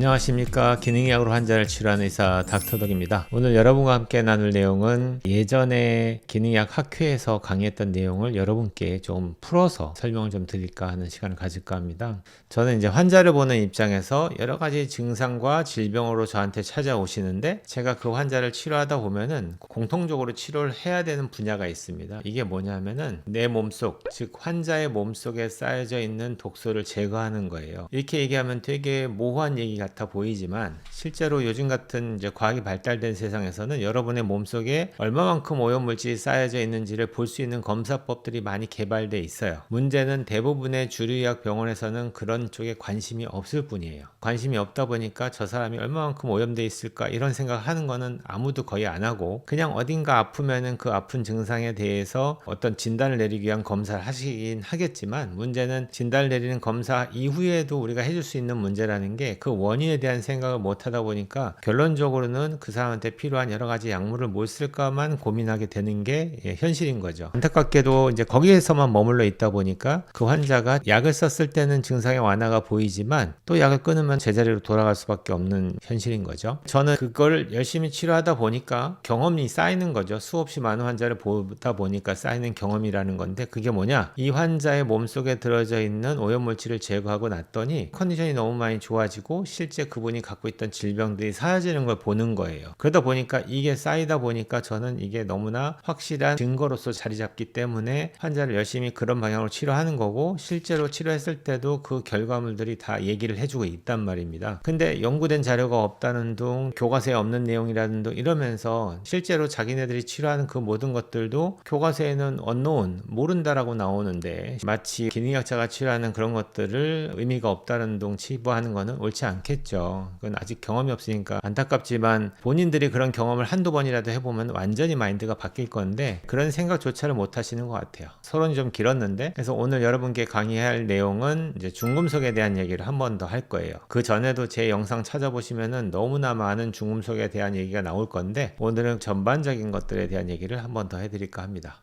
안녕하십니까. 기능의학으로 환자를 치료하는 의사 닥터덕입니다. 오늘 여러분과 함께 나눌 내용은 예전에 기능의학 학회에서 강의했던 내용을 여러분께 좀 풀어서 설명을 좀 드릴까 하는 시간을 가질까 합니다. 저는 이제 환자를 보는 입장에서 여러 가지 증상과 질병으로 저한테 찾아오시는데 제가 그 환자를 치료하다 보면은 공통적으로 치료를 해야 되는 분야가 있습니다. 이게 뭐냐면은 내 몸속 즉 환자의 몸속에 쌓여져 있는 독소를 제거하는 거예요. 이렇게 얘기하면 되게 모호한 얘기 같아 보이지만 실제로 요즘 같은 이제 과학이 발달된 세상에서는 여러분의 몸속에 얼마만큼 오염물질이 쌓여져 있는지를 볼 수 있는 검사법들이 많이 개발돼 있어요. 문제는 대부분의 주류의학 병원에서는 그런 쪽에 관심이 없을 뿐이에요. 관심이 없다 보니까 저 사람이 얼마만큼 오염돼 있을까 이런 생각을 하는 거는 아무도 거의 안 하고 그냥 어딘가 아프면은 그 아픈 증상에 대해서 어떤 진단을 내리기 위한 검사를 하시긴 하겠지만 문제는 진단을 내리는 검사 이후에도 우리가 해줄 수 있는 문제라는 게 그 원인 에 대한 생각을 못 하다 보니까 결론적으로는 그 사람한테 필요한 여러 가지 약물을 뭘 쓸까만 고민하게 되는 게 예, 현실인 거죠. 안타깝게도 이제 거기에서만 머물러 있다 보니까 그 환자가 약을 썼을 때는 증상의 완화가 보이지만 또 약을 끊으면 제자리로 돌아갈 수밖에 없는 현실인 거죠. 저는 그걸 열심히 치료하다 보니까 경험이 쌓이는 거죠. 수없이 많은 환자를 보다 보니까 쌓이는 경험이라는 건데 그게 뭐냐? 이 환자의 몸속에 들어져 있는 오염물질을 제거하고 났더니 컨디션이 너무 많이 좋아지고 실제 그분이 갖고 있던 질병들이 사라지는 걸 보는 거예요. 그러다 보니까 이게 쌓이다 보니까 저는 이게 너무나 확실한 증거로서 자리 잡기 때문에 환자를 열심히 그런 방향으로 치료하는 거고 실제로 치료했을 때도 그 결과물들이 다 얘기를 해주고 있단 말입니다. 근데 연구된 자료가 없다는 둥, 교과서에 없는 내용이라는 둥 이러면서 실제로 자기네들이 치료하는 그 모든 것들도 교과서에는 언노운, 모른다라고 나오는데 마치 기능학자가 치료하는 그런 것들을 의미가 없다는 둥 치부하는 거는 옳지 않겠죠. 그건 아직 경험이 없으니까 안타깝지만 본인들이 그런 경험을 한두 번이라도 해보면 완전히 마인드가 바뀔 건데 그런 생각조차를 못 하시는 것 같아요. 서론이 좀 길었는데 그래서 오늘 여러분께 강의할 내용은 이제 중금속에 대한 얘기를 한 번 더 할 거예요. 그 전에도 제 영상 찾아보시면은 너무나 많은 중금속에 대한 얘기가 나올 건데 오늘은 전반적인 것들에 대한 얘기를 한 번 더 해드릴까 합니다.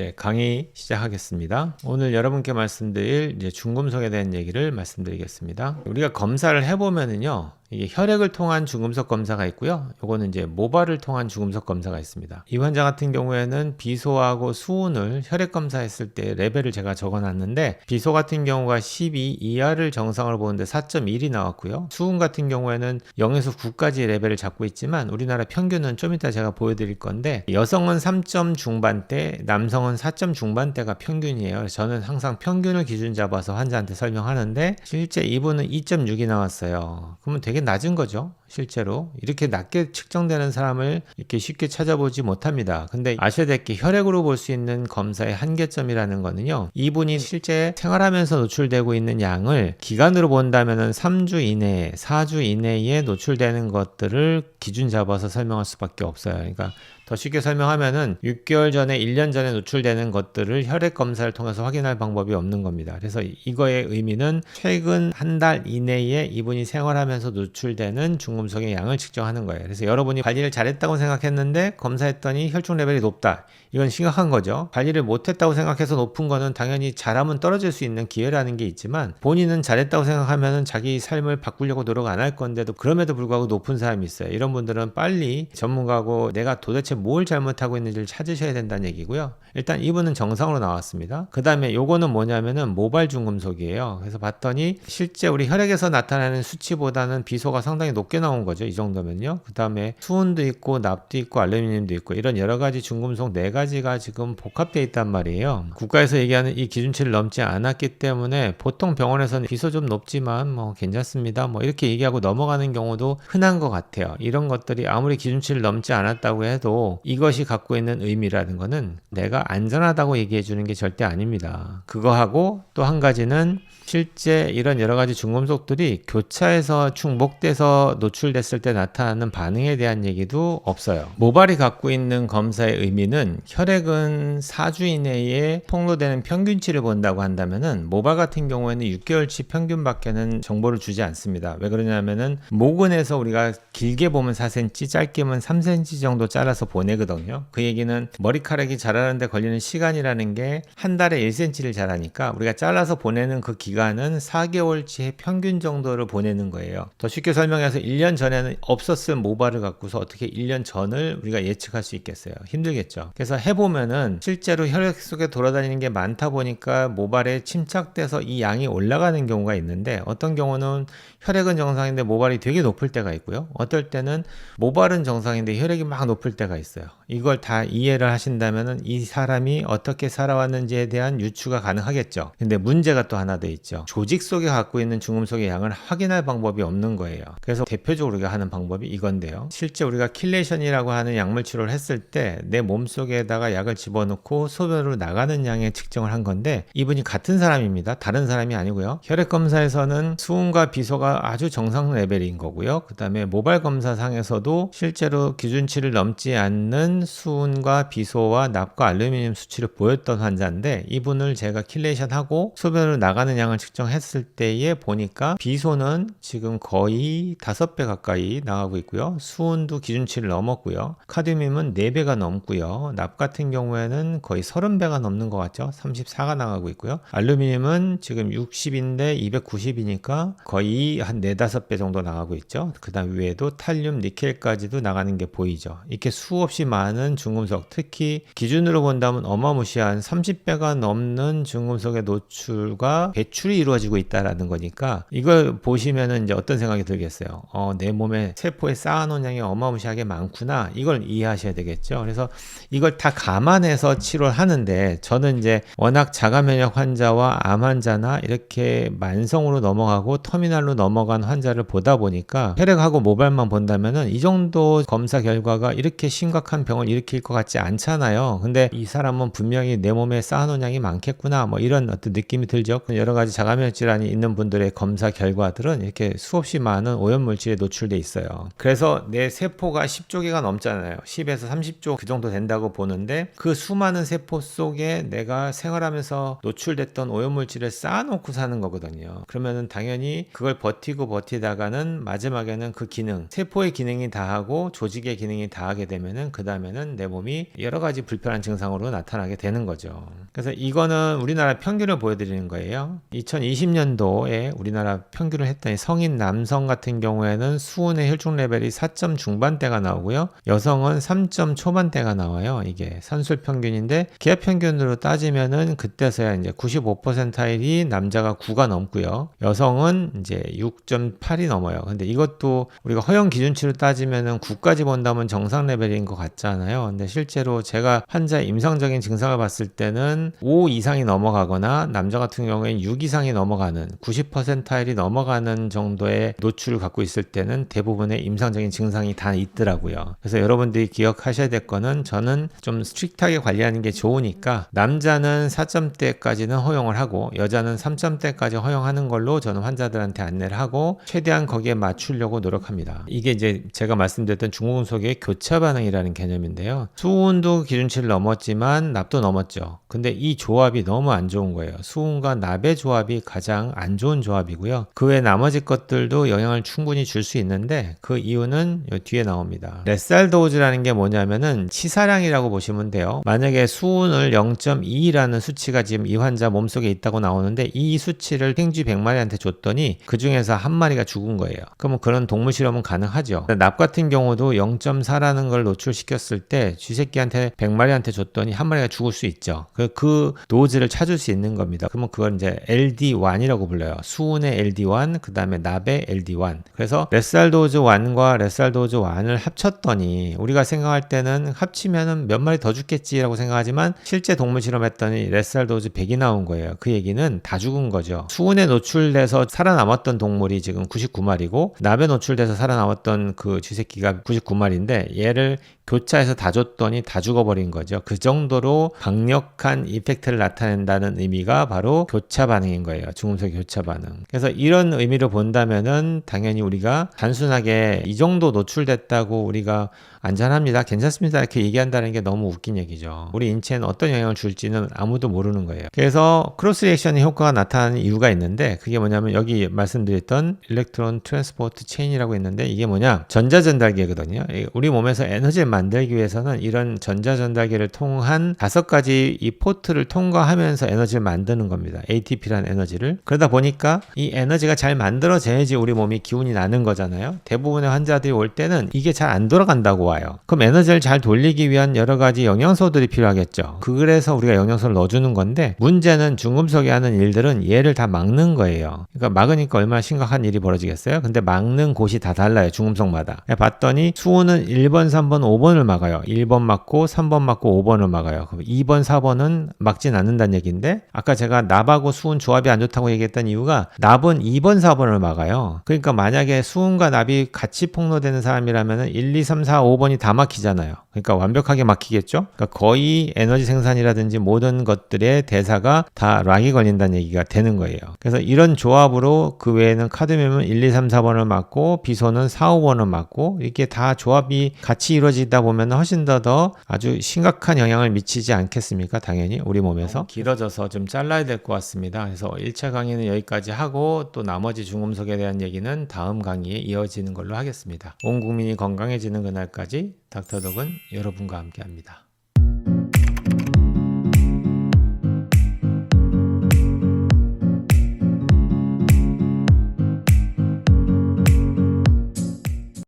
이제 강의 시작하겠습니다. 오늘 여러분께 말씀드릴 이제 중금속에 대한 얘기를 말씀드리겠습니다. 우리가 검사를 해보면은요. 이게 혈액을 통한 중금속 검사가 있고요. 요거는 이제 모발을 통한 중금속 검사가 있습니다. 이 환자 같은 경우에는 비소하고 수은을 혈액 검사했을 때 레벨을 제가 적어놨는데 비소 같은 경우가 12 이하를 정상으로 보는데 4.1이 나왔고요. 수은 같은 경우에는 0에서 9까지 레벨을 잡고 있지만 우리나라 평균은 좀 이따 제가 보여드릴 건데 여성은 3점 중반대, 남성은 4점 중반대가 평균이에요. 저는 항상 평균을 기준 잡아서 환자한테 설명하는데 실제 이분은 2.6이 나왔어요. 그러면 되게 낮은 거죠. 실제로 이렇게 낮게 측정되는 사람을 이렇게 쉽게 찾아보지 못합니다. 근데 아셔야 될 게 혈액으로 볼 수 있는 검사의 한계점이라는 거는요. 이분이 실제 생활하면서 노출되고 있는 양을 기간으로 본다면은 3주 이내, 4주 이내에 노출되는 것들을 기준 잡아서 설명할 수밖에 없어요. 그러니까 더 쉽게 설명하면은 6개월 전에 1년 전에 노출되는 것들을 혈액 검사를 통해서 확인할 방법이 없는 겁니다. 그래서 이거의 의미는 최근 한 달 이내에 이분이 생활하면서 노출되는 중금속의 양을 측정하는 거예요. 그래서 여러분이 관리를 잘했다고 생각했는데 검사했더니 혈중 레벨이 높다. 이건 심각한 거죠. 관리를 못했다고 생각해서 높은 거는 당연히 잘하면 떨어질 수 있는 기회라는 게 있지만 본인은 잘했다고 생각하면은 자기 삶을 바꾸려고 노력 안 할 건데도 그럼에도 불구하고 높은 사람이 있어요. 이런 분들은 빨리 전문가고 내가 도대체 뭘 잘못하고 있는지를 찾으셔야 된다는 얘기고요. 일단 이분은 정상으로 나왔습니다. 그 다음에 요거는 뭐냐면은 모발 중금속이에요. 그래서 봤더니 실제 우리 혈액에서 나타나는 수치보다는 비소가 상당히 높게 나온 거죠. 이 정도면요. 그 다음에 수은도 있고 납도 있고 알루미늄도 있고 이런 여러 가지 중금속 네 가지가 지금 복합되어 있단 말이에요. 국가에서 얘기하는 이 기준치를 넘지 않았기 때문에 보통 병원에서는 비소 좀 높지만 뭐 괜찮습니다. 뭐 이렇게 얘기하고 넘어가는 경우도 흔한 것 같아요. 이런 것들이 아무리 기준치를 넘지 않았다고 해도 이것이 갖고 있는 의미라는 거는 내가 안전하다고 얘기해 주는 게 절대 아닙니다. 그거하고 또 한 가지는 실제 이런 여러 가지 중금속들이 교차해서 충목돼서 노출됐을 때 나타나는 반응에 대한 얘기도 없어요. 모발이 갖고 있는 검사의 의미는 혈액은 4주 이내에 폭로되는 평균치를 본다고 한다면은 모발 같은 경우에는 6개월치 평균밖에는 정보를 주지 않습니다. 왜 그러냐면은 모근에서 우리가 길게 보면 4cm, 짧게 보면 3cm 정도 잘라서 보 내거든요. 그 얘기는 머리카락이 자라는데 걸리는 시간이라는 게 한 달에 1cm를 자라니까 우리가 잘라서 보내는 그 기간은 4개월치의 평균 정도를 보내는 거예요. 더 쉽게 설명해서 1년 전에는 없었을 모발을 갖고서 어떻게 1년 전을 우리가 예측할 수 있겠어요. 힘들겠죠. 그래서 해보면은 실제로 혈액 속에 돌아다니는 게 많다 보니까 모발에 침착돼서 이 양이 올라가는 경우가 있는데 어떤 경우는 혈액은 정상인데 모발이 되게 높을 때가 있고요. 어떨 때는 모발은 정상인데 혈액이 막 높을 때가 있어요. 이걸 다 이해를 하신다면은 이 사람이 어떻게 살아왔는지에 대한 유추가 가능하겠죠. 근데 문제가 또 하나 더 있죠. 조직 속에 갖고 있는 중금속의 양을 확인할 방법이 없는 거예요. 그래서 대표적으로 우리가 하는 방법이 이건데요. 실제 우리가 킬레이션이라고 하는 약물 치료를 했을 때 내 몸속에다가 약을 집어넣고 소변으로 나가는 양의 측정을 한 건데 이분이 같은 사람입니다. 다른 사람이 아니고요. 혈액 검사에서는 수은과 비소가 아주 정상 레벨인 거고요. 그 다음에 모발 검사 상에서도 실제로 기준치를 넘지 않는 수은과 비소와 납과 알루미늄 수치를 보였던 환자인데 이분을 제가 킬레이션하고 소변으로 나가는 양을 측정했을 때에 보니까 비소는 지금 거의 5배 가까이 나가고 있고요. 수은도 기준치를 넘었고요. 카드뮴은 4배가 넘고요. 납 같은 경우에는 거의 30배가 넘는 것 같죠. 34가 나가고 있고요. 알루미늄은 지금 60인데 290이니까 거의 한 4, 5배 정도 나가고 있죠. 그 다음 위에도 탈륨, 니켈까지도 나가는 게 보이죠. 이렇게 수 없이 많은 중금속, 특히 기준으로 본다면 어마무시한 30배가 넘는 중금속의 노출과 배출이 이루어지고 있다라는 거니까 이걸 보시면은 이제 어떤 생각이 들겠어요. 어, 내 몸에 세포에 쌓아놓은 양이 어마무시하게 많구나. 이걸 이해하셔야 되겠죠. 그래서 이걸 다 감안해서 치료를 하는데 저는 이제 워낙 자가 면역 환자와 암 환자나 이렇게 만성으로 넘어가고 터미널로 넘어간 환자를 보다 보니까 혈액하고 모발만 본다면은 이 정도 검사 결과가 이렇게 심 각한 병을 일으킬 것 같지 않잖아요. 근데 이 사람은 분명히 내 몸에 쌓아놓은 양이 많겠구나. 뭐 이런 어떤 느낌이 들죠. 여러 가지 자가면역 질환이 있는 분들의 검사 결과들은 이렇게 수없이 많은 오염물질에 노출돼 있어요. 그래서 내 세포가 10조 개가 넘잖아요. 10에서 30조 그 정도 된다고 보는데 그 수많은 세포 속에 내가 생활하면서 노출됐던 오염물질을 쌓아놓고 사는 거거든요. 그러면은 당연히 그걸 버티고 버티다가는 마지막에는 그 기능, 세포의 기능이 다하고 조직의 기능이 다하게 되면은 그 다음에는 내 몸이 여러 가지 불편한 증상으로 나타나게 되는 거죠. 그래서 이거는 우리나라 평균을 보여드리는 거예요. 2020년도에 우리나라 평균을 했더니 성인 남성 같은 경우에는 수은의 혈중 레벨이 4점 중반대가 나오고요. 여성은 3점 초반대가 나와요. 이게 선술 평균인데 기업 평균으로 따지면은 그때서야 이제 95%일이 남자가 9가 넘고요. 여성은 이제 6.8이 넘어요. 근데 이것도 우리가 허용 기준치로 따지면은 9까지 본다면 정상 레벨인 것 같잖아요. 근데 실제로 제가 환자의 임상적인 증상을 봤을 때는 5 이상이 넘어가거나 남자 같은 경우에는 6 이상이 넘어가는 90%일이 넘어가는 정도의 노출을 갖고 있을 때는 대부분의 임상적인 증상이 다 있더라고요. 그래서 여러분들이 기억하셔야 될 거는 저는 좀 스트릭트하게 관리하는 게 좋으니까 남자는 4점대까지는 허용을 하고 여자는 3점대까지 허용하는 걸로 저는 환자들한테 안내를 하고 최대한 거기에 맞추려고 노력합니다. 이게 이제 제가 말씀드렸던 중금속의 교차 반응이라 는 개념인데요. 수은도 기준치를 넘었지만 납도 넘었죠. 근데 이 조합이 너무 안 좋은 거예요. 수은과 납의 조합이 가장 안 좋은 조합이고요. 그 외 나머지 것들도 영향을 충분히 줄 수 있는데 그 이유는 뒤에 나옵니다. 레살 도즈라는 게 뭐냐면은 치사량이라고 보시면 돼요. 만약에 수은을 0.2라는 수치가 지금 이 환자 몸속에 있다고 나오는데 이 수치를 행쥐 100마리한테 줬더니 그 중에서 한 마리가 죽은 거예요. 그러면 그런 동물 실험은 가능하죠. 납 같은 경우도 0.4라는 걸 노출 시켰을 때 쥐새끼한테 100마리한테 줬더니 한 마리가 죽을 수 있죠. 그, 그 도즈를 찾을 수 있는 겁니다. 그러면 그걸 이제 LD1이라고 불러요. 수은의 LD1, 그 다음에 납의 LD1. 그래서 레살도즈 1과 레살도즈 1을 합쳤더니 우리가 생각할 때는 합치면은 몇 마리 더 죽겠지라고 생각하지만 실제 동물 실험했더니 레살도즈 100이 나온 거예요. 그 얘기는 다 죽은 거죠. 수은에 노출돼서 살아남았던 동물이 지금 99마리고 납에 노출돼서 살아남았던 그 쥐새끼가 99마리인데 얘를 교차해서 다 줬더니 다 죽어버린 거죠. 그 정도로 강력한 이펙트를 나타낸다는 의미가 바로 교차 반응인 거예요. 중금속 교차 반응. 그래서 이런 의미로 본다면은 당연히 우리가 단순하게 이 정도 노출됐다고 우리가 안전합니다. 괜찮습니다. 이렇게 얘기한다는 게 너무 웃긴 얘기죠. 우리 인체는 어떤 영향을 줄지는 아무도 모르는 거예요. 그래서 크로스 리액션의 효과가 나타나는 이유가 있는데 그게 뭐냐면 여기 말씀드렸던 일렉트론 트랜스포트 체인이라고 있는데 이게 뭐냐? 전자 전달기거든요. 우리 몸에서 에너지를 만들기 위해서는 이런 전자 전달기를 통한 다섯 가지 이 포트를 통과하면서 에너지를 만드는 겁니다. ATP라는 에너지를. 그러다 보니까 이 에너지가 잘 만들어져야지 우리 몸이 기운이 나는 거잖아요. 대부분의 환자들이 올 때는 이게 잘 안 돌아간다고 와요. 그럼 에너지를 잘 돌리기 위한 여러 가지 영양소들이 필요하겠죠. 그래서 우리가 영양소를 넣어주는 건데 문제는 중금속이 하는 일들은 얘를 다 막는 거예요. 그러니까 막으니까 얼마나 심각한 일이 벌어지겠어요? 근데 막는 곳이 다 달라요. 중금속마다. 봤더니 수은은 1번, 3번, 5번 을 막아요. 1번 막고 3번 막고 5번을 막아요. 그럼 2번, 4번은 막진 않는다는 얘기인데 아까 제가 납하고 수은 조합이 안 좋다고 얘기했던 이유가 납은 2번, 4번을 막아요. 그러니까 만약에 수은과 납이 같이 폭로되는 사람이라면 1, 2, 3, 4, 5번이 다 막히잖아요. 그러니까 완벽하게 막히겠죠? 그러니까 거의 에너지 생산이라든지 모든 것들의 대사가 다 락이 걸린다는 얘기가 되는 거예요. 그래서 이런 조합으로 그 외에는 카드뮴은 1, 2, 3, 4번을 맞고 비소는 4, 5번을 맞고 이렇게 다 조합이 같이 이루어지 다 보면 훨씬 더 더 아주 심각한 영향을 미치지 않겠습니까? 당연히 우리 몸에서 길어져서 좀 잘라야 될 것 같습니다. 그래서 1차 강의는 여기까지 하고 또 나머지 중금속에 대한 얘기는 다음 강의에 이어지는 걸로 하겠습니다. 온 국민이 건강해지는 그날까지 닥터독은 여러분과 함께합니다.